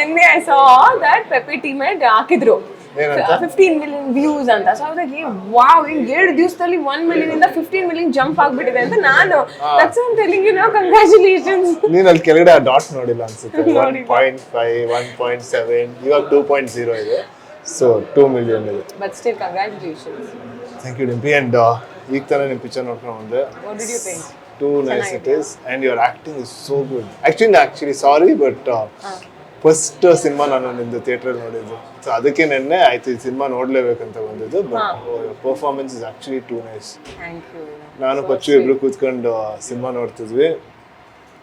ನಿನ್ನೆ I saw that Pepe teammate ಹಾಕಿದ್ರು. Fifteen million views ಅಂತ. ಸೊ ಅವ್ರಿಗೆ ವಾವ್ ಇನ್ ಎರಡು ದಿವಸದಲ್ಲಿ ಒನ್ ಮಿಲಿಯನ್ ಇಂದ ಫಿಫ್ಟೀನ್ ಮಿಲಿಯನ್ ಜಂಪ್ ಆಗ್ಬಿಟ್ಟಿದೆ ಅಂತ ನಾನು. That's I'm telling you know congratulations ನೀನ್ ಅಲ್ಲಿ ಕೆಳಗಡೆ ಆ ಡಾಟ್ ನೋಡಿಲ್ಲ ಅನ್ಸುತ್ತೆ. One point five one point seven ಇವಾಗ ಟೂ ಪಾಯಿಂಟ್ ಜೀರೋ ಇದೆ. ಸೊ ಟೂ ಮಿಲಿಯನ್ ಇದೆ. But still congratulations thank you Dimpi and ಈಗ ತಾನೇ ನಿಮ್ಮ ಪಿಕ್ಚರ್ ನೋಡ್ಕೊಂಡು ಬಂದೆ. What did you think too nice it is and your acting is so good actually actually sorry but first cinema ನಾನು ನಿಮ್ದು ಥಿಯೇಟ್ರಲ್ಲಿ ನೋಡಿದ್ದು. ಸೊ ಅದಕ್ಕೆ ನೆನ್ನೆ ಆಯ್ತು ಈ ಸಿನಿಮಾ ನೋಡ್ಲೇಬೇಕಂತ ಬಂದಿದ್ದು but performance is actually too nice ನಾನು ಪಚ್ಚು ಇಬ್ರು ಕೂತ್ಕೊಂಡು ಸಿನಿಮಾ ನೋಡ್ತಿದ್ವಿ.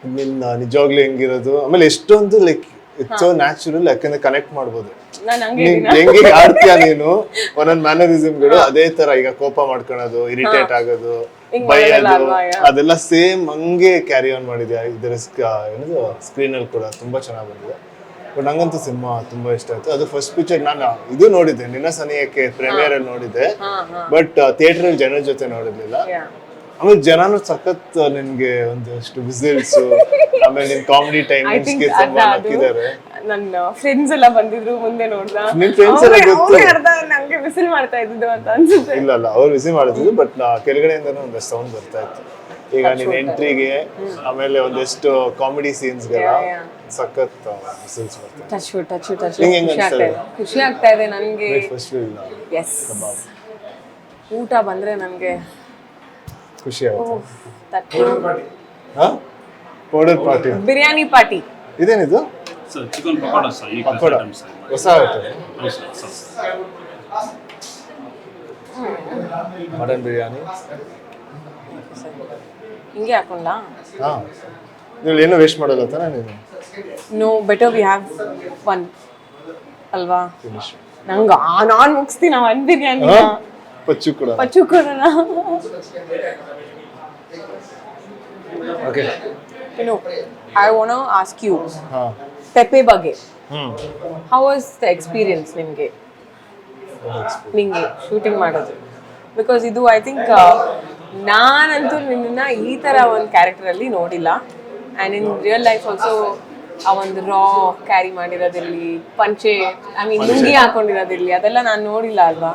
ನಿನ್ನ ನಿಜವಾಗ್ಲೂ ಹೆಂಗಿರೋದು ಆಮೇಲೆ ಎಷ್ಟೊಂದು ಲೈಕ್ ಇಟ್ಸ್ ಸೋ ನ್ಯಾಚುರಲ್ ಯಾಕಂದ್ರೆ ಕನೆಕ್ಟ್ ಮಾಡ್ಬೋದು. ನಾನು ಹಂಗೆ ಆಡ್ತೀಯ ನೀನು? ಒಂದೊಂದ್ ಮ್ಯಾನರಿಸಮ್ಗಳು ಅದೇ ತರ ಈಗ ಕೋಪ ಮಾಡ್ಕೊಳೋದು ಇರಿಟೇಟ್ ಆಗೋದು ಬೈಯೋದು ಅದೆಲ್ಲ ಸೇಮ್ ಹಂಗೆ ಕ್ಯಾರಿ ಆನ್ ಮಾಡಿದ್ಯಾ? ಇದರ ಏನದು ಸ್ಕ್ರೀನ್ ಅಲ್ಲಿ ಕೂಡ ತುಂಬಾ ಚೆನ್ನಾಗಿ ಬಂದಿದೆ. ಬಟ್ ನಂಗಂತೂ ಸಿನಿಮಾ ತುಂಬಾ ಇಷ್ಟ ಆಯ್ತು. ಅದು ಫಸ್ಟ್ ಪಿಕ್ಚರ್ ನಾನು ಇದು ನೋಡಿದ್ದೆ. ನಿನ್ನ ಸನಿಯಕ್ಕೆ ಪ್ರೀಮಿಯರ್ ಅಲ್ಲಿ ನೋಡಿದ್ದೆ. ಬಟ್ ಥಿಯೇಟರ್ ಅಲ್ಲಿ ಜನರ ಜೊತೆ ನೋಡಿರ್ಲಿಲ್ಲ. ಆಮೇಲೆ ಜನನು ಸಖತ್ ನಿನ್ಗೆ ಒಂದಷ್ಟು ವಿಸಿಲ್ಸ್ ಆಮೇಲೆ ನಿನ್ ಕಾಮಿಡಿ ಗೆ ತುಂಬಾ ಹಾಕಿದ್ದಾರೆ. ನನ್ನ ಫ್ರೆಂಡ್ಸ್ ಎಲ್ಲ ಬಂದಿದ್ರು ಮುಂದೆ ನೋಡ್ದ. ನಿನ್ ಫ್ರೆಂಡ್ಸ್ ಎಲ್ಲ ಗೊತ್ತು. ಅರ್ಧ ನಂಗೆ ವಿಸಿಲ್ ಮಾಡ್ತಾ ಇದ್ದಿದ್ದು ಅಂತ ಅನ್ಸುತ್ತೆ. ಇಲ್ಲ ಇಲ್ಲ ಅವ್ರು ವಿಸಿಲ್ ಮಾಡ್ತಿದ್ರು ಬಟ್ ಕೆಳಗಡೆಯಿಂದನೂ ಒಂದಷ್ಟು ಸೌಂಡ್ ಬರ್ತಾ ಇತ್ತು. ಈಗ ನಿನ್ ಎಂಟ್ರಿಗೆ ಆಮೇಲೆ ಒಂದಷ್ಟು ಕಾಮಿಡಿ ಸೀನ್ಸ್. ಸಖತ್ ವಿಸಿಲ್ಸ್ ಬರ್ತಾ ಟಚ್ ಟಚ್ ಟಚ್ ನಿಂಗೆ ಹೆಂಗ್ ಖುಷಿ ಆಗ್ತಾ ಇದೆ. ಖುಷಿ ಆಗ್ತಾ ಇದೆ ನನಗೆ. ಎಸ್ ಊಟ ಬಂದ್ರೆ ನನಗೆ. ಖುಷಿ ಪೌಡರ್ ಪಾರ್ಟಿ ಬಿರಿಯಾನಿ ಪಾರ್ಟಿ ಇದೇನಿದು? Sir chicken pakoda. ಪಕೋಡ ಹೊಸ ಮಟನ್ ಹೌದು ಸರ್ ಹಿಂಗೆ ಹಾಕೊಂಡ ಹಾ. ನೀವು ಏನು ವೇಸ್ಟ್ ಮಾಡಲ್ಲ ತಾನೇ ನೀನು? No better we have one ಅಲ್ವಾ? ಫಿನಿಶ್ ನಂಗೆ ನಾನ್ ಮುಗಿಸ್ತೀನಿ ಒನ್ ಬಿರಿಯಾನಿ ಪಚ್ಚು ಕೂಡ. ಪಚ್ಚು ಕೂಡ ಓಕೆ ಏನು ಐ ವಾಂಟ್ ಆಸ್ಕ್ ಯು ಹಾ. ಪೆಪ್ಪೆ ಬಗ್ಗೆ hmm. How was the experience ನಿಮಗೆ? ನಿಮಗೆ ಶೂಟಿಂಗ್ ಮಾಡೋದು? ಬಿಕಾಸ್ ಇದು ಐ ಥಿಂಕ್ ನಾನಂತೂ ನಿನ್ನ ಈ ಥರ ಒಂದು ಕ್ಯಾರೆಕ್ಟರಲ್ಲಿ ನೋಡಿಲ್ಲ. And in real life also ಆ ಒಂದು ರಾ ಕ್ಯಾರಿ ಮಾಡಿರೋದಿರಲಿ ಪಂಚೆ ಐ ಮೀನ್ ಲುಂಗಿ ಹಾಕೊಂಡಿರೋದಿರಲಿ ಅದೆಲ್ಲ ನಾನು ನೋಡಿಲ್ಲ ಅಲ್ವಾ?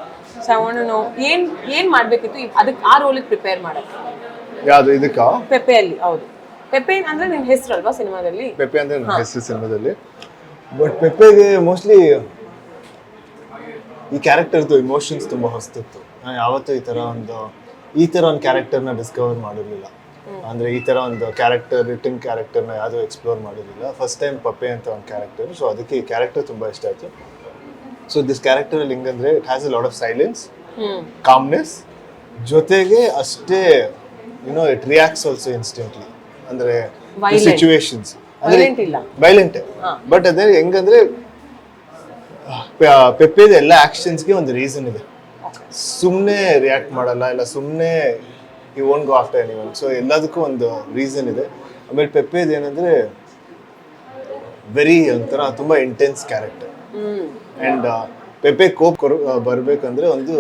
ಸೊ ವಾಂಟ್ ನೋ ಏನು ಏನು ಮಾಡಬೇಕಿತ್ತು ಅದಕ್ಕೆ ಆ ರೋಲಿಗೆ ಪ್ರಿಪೇರ್ ಮಾಡೋಕ್ಕೆ ಯಾವುದು ಇದಕ್ಕಾ? ಪೆಪೆಯಲ್ಲಿ ಹೌದು. ಪೆಪೆ ಅಂದ್ರೆ ನಿಮ್ಮ ಹೆಸರು ಅಲ್ವಾ ಸಿನಿಮಾದಲ್ಲಿ? ಪೆಪೆ ಅಂದ್ರೆ ನನ್ನ ಹೆಸರು ಸಿನಿಮಾದಲ್ಲಿ. ಬಟ್ ಪೆಪ್ಪೆಗೆ ಮೋಸ್ಟ್ಲಿ ಈ ಕ್ಯಾರೆಕ್ಟರ್ದು ಇಮೋಷನ್ಸ್ ತುಂಬ ಹೊಸ್ತಿತ್ತು. ನಾನು ಯಾವತ್ತೂ ಈ ಥರ ಒಂದು ಈ ಥರ ಒಂದು ಕ್ಯಾರೆಕ್ಟರ್ನ ಡಿಸ್ಕವರ್ ಮಾಡಿರಲಿಲ್ಲ. ಅಂದ್ರೆ ಈ ಥರ ಒಂದು ಕ್ಯಾರೆಕ್ಟರ್ ರಿಟರ್ನ್ ಕ್ಯಾರೆಕ್ಟರ್ನ ಯಾವುದೂ ಎಕ್ಸ್ಪ್ಲೋರ್ ಮಾಡಿರಲಿಲ್ಲ. ಫಸ್ಟ್ ಟೈಮ್ ಪಪ್ಪೆ ಅಂತ ಒಂದು ಕ್ಯಾರೆಕ್ಟರ್ ಸೊ ಅದಕ್ಕೆ ಈ ಕ್ಯಾರೆಕ್ಟರ್ ತುಂಬಾ ಇಷ್ಟ ಆಯ್ತು. ಸೊ ದಿಸ್ ಕ್ಯಾರೆಕ್ಟರಲ್ಲಿ ಹೆಂಗಂದ್ರೆ it has a lot of silence calmness ಜೊತೆಗೆ ಅಷ್ಟೇ you know it reacts also instantly ಅಂದ್ರೆ. ಸಿಚುವೇಶನ್ಸ್ ಇಲ್ಲ. ವೈಲೆಂಟ್ ಬಟ್ ಅದೇ ಹೆಂಗಂದ್ರೆ ಪೆಪ್ಪೆದ ಎಲ್ಲ ಆಕ್ಷನ್ಸ್ಗೆ ಒಂದು ರೀಸನ್ ಇದೆ. ಸುಮ್ಮನೆ ರಿಯಾಕ್ಟ್ ಮಾಡಲ್ಲ ಇಲ್ಲ ಸುಮ್ಮನೆ ಈ own go after anyone so ಎಲ್ಲದಕ್ಕೂ ಒಂದು ರೀಸನ್ ಇದೆ. ಆಮೇಲೆ ಪೆಪ್ಪೆದು ಏನಂದ್ರೆ ವೆರಿ ಒಂಥರ ತುಂಬ intense character and and Pepe coop ಬರಬೇಕಂದ್ರೆ ಒಂದು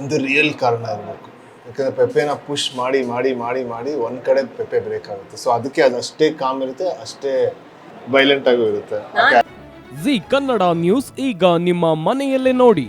ಒಂದು ರಿಯಲ್ ಕಾರಣ ಇರಬೇಕು. ಯಾಕಂದ್ರೆ ಪೆಪ್ಪೆನ ಪುಷ್ ಮಾಡಿ ಮಾಡಿ ಮಾಡಿ ಮಾಡಿ ಒಂದು ಕಡೆ ಪೆಪ್ಪೆ ಬ್ರೇಕ್ ಆಗುತ್ತೆ. ಸೊ ಅದಕ್ಕೆ ಅದು ಅಷ್ಟೇ ಕಾಮ್ ಇರುತ್ತೆ ಅಷ್ಟೇ ವೈಲೆಂಟ್ ಆಗೂ ಇರುತ್ತೆ. ಜಿ ಕನ್ನಡ ನ್ಯೂಸ್ ಈಗ ನಿಮ್ಮ ಮನೆಯಲ್ಲೇ ನೋಡಿ.